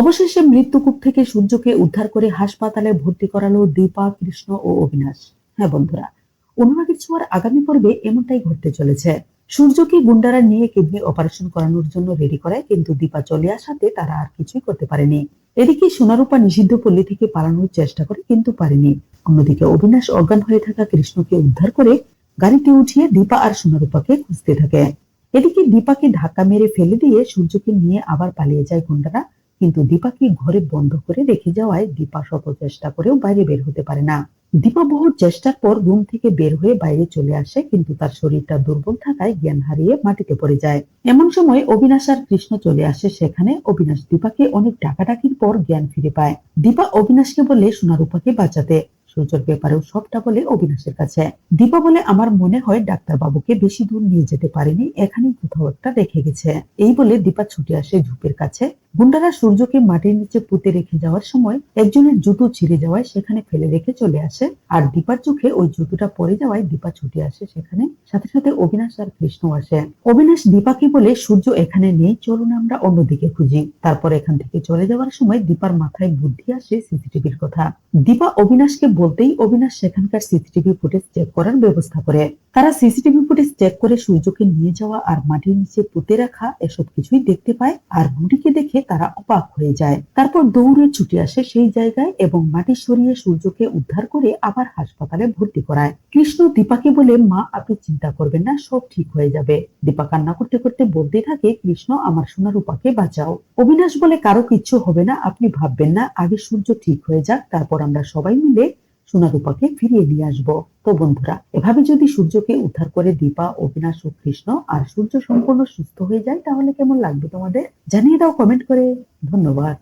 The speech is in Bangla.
অবশেষে মৃত্যুকূপ থেকে সূর্যকে উদ্ধার করে হাসপাতালে ভর্তি করালো দীপা, কৃষ্ণ ও অবিনাশ। হ্যাঁ বন্ধুরা, অনুরাগের ছোঁয়ার আগামী পর্বে এমনটাই ঘটতে চলেছে। সূর্যকে গুন্ডারা নিয়ে কিডনি অপারেশন করানোর জন্য রেডি করায় কিন্তু দীপা চলে আসাতে তারা আর কিছুই করতে পারেনি। এদিকে সোনারূপা নিষিদ্ধ পল্লী থেকে পালানোর চেষ্টা করে, কিন্তু পারেনি। অন্যদিকে অবিনাশ অজ্ঞান হয়ে থাকা কৃষ্ণকে উদ্ধার করে গাড়িতে উঠিয়ে দীপা আর সোনারূপাকে খুঁজতে থাকে। এদিকে দীপাকে ধাক্কা মেরে ফেলে দিয়ে সূর্যকে নিয়ে আবার পালিয়ে যায় গুন্ডারা। কিন্তু দীপাকে ঘরে বন্ধ করে রেখে যাওয়ায় দীপা শত চেষ্টা করেও বাইরে বের হতে পারে না। দীপা বহু চেষ্টার পর রুম থেকে বের হয়ে বাইরে চলে আসে, কিন্তু তার শরীরটা দুর্বল থাকায় জ্ঞান হারিয়ে মাটিতে পড়ে যায়। এমন সময় অবিনাশ আর কৃষ্ণ চলে আসে, সেখানে অবিনাশ দীপাকে অনেক ডাকাডাকির পর জ্ঞান ফিরে পায়। দীপা অবিনাশকে বলে, সোনারূপাকে বাঁচাতে। সূর্যর ব্যাপারেও সবটা বলে অবিনাশের কাছে। দীপা বলে, আমার মনে হয় ডাক্তার বাবুকে বেশি দূর নিয়ে যেতে পারেনি, এখানেই কোথাও একটা রেখে গেছে। এই বলে দীপা ছুটে আসে ঝুপের কাছে। গুন্ডারা সূর্যকে মাটির নিচে পুঁতে রেখে যাওয়ার সময় একজনের জুতো ছিঁড়ে যাওয়ায় সেখানে ফেলে রেখে চলে আসে। আর দীপার চোখে ওই জুতোটা পড়ে যাওয়ায় দীপা ছুটে আসে সেখানে। সাথে সাথে অবিনাশ আর কৃষ্ণ আসে। অবিনাশ দীপাকে বলে, সূর্য এখানে নেই, চলুন আমরা অন্যদিকে খুঁজি। তারপর এখান থেকে চলে যাওয়ার সময় দীপার মাথায় বুদ্ধি আসে সিসিটিভির কথা। দীপা অবিনাশকে বলতেই অবিনাশ সেখানকার সিসিটিভি ফুটেজ চেক করার ব্যবস্থা করে। তারা সিসিটিভি ফুটেজ চেক করে সূর্যকে নিয়ে যাওয়া আর মাটির নিচে পুঁতে রাখা এসব কিছুই দেখতে পায়। আর বুড়িকে দেখে তারা অবাক হয়ে যায়। তারপর দৌড়ে ছুটে আসে সেই জায়গায় এবং মাটি সরিয়ে সূর্যকে উদ্ধার করে আবার হাসপাতালে ভর্তি করায়। কৃষ্ণ দীপাকে বলে, মা, আপনি চিন্তা করবেন না, সব ঠিক হয়ে যাবে। দীপা কান্না করতে করতে বলতে থাকে, কৃষ্ণ, আমার সোনা রূপাকে বাঁচাও। অবিনাশ বলে, কারও কিচ্ছু হবে না, আপনি ভাববেন না। আগে সূর্য ঠিক হয়ে যাক, তারপর আমরা সবাই মিলে সোনারূপাকে ফিরিয়ে নিয়ে আসব। তো বন্ধুরা, এভাবে যদি সূর্যকে উদ্ধার করে দীপা, অবিনাশ ও কৃষ্ণ আর সূর্য সম্পূর্ণ সুস্থ হয়ে যায়, তাহলে কেমন লাগবে তোমাদের? জানিয়ে দাও কমেন্ট করে। ধন্যবাদ।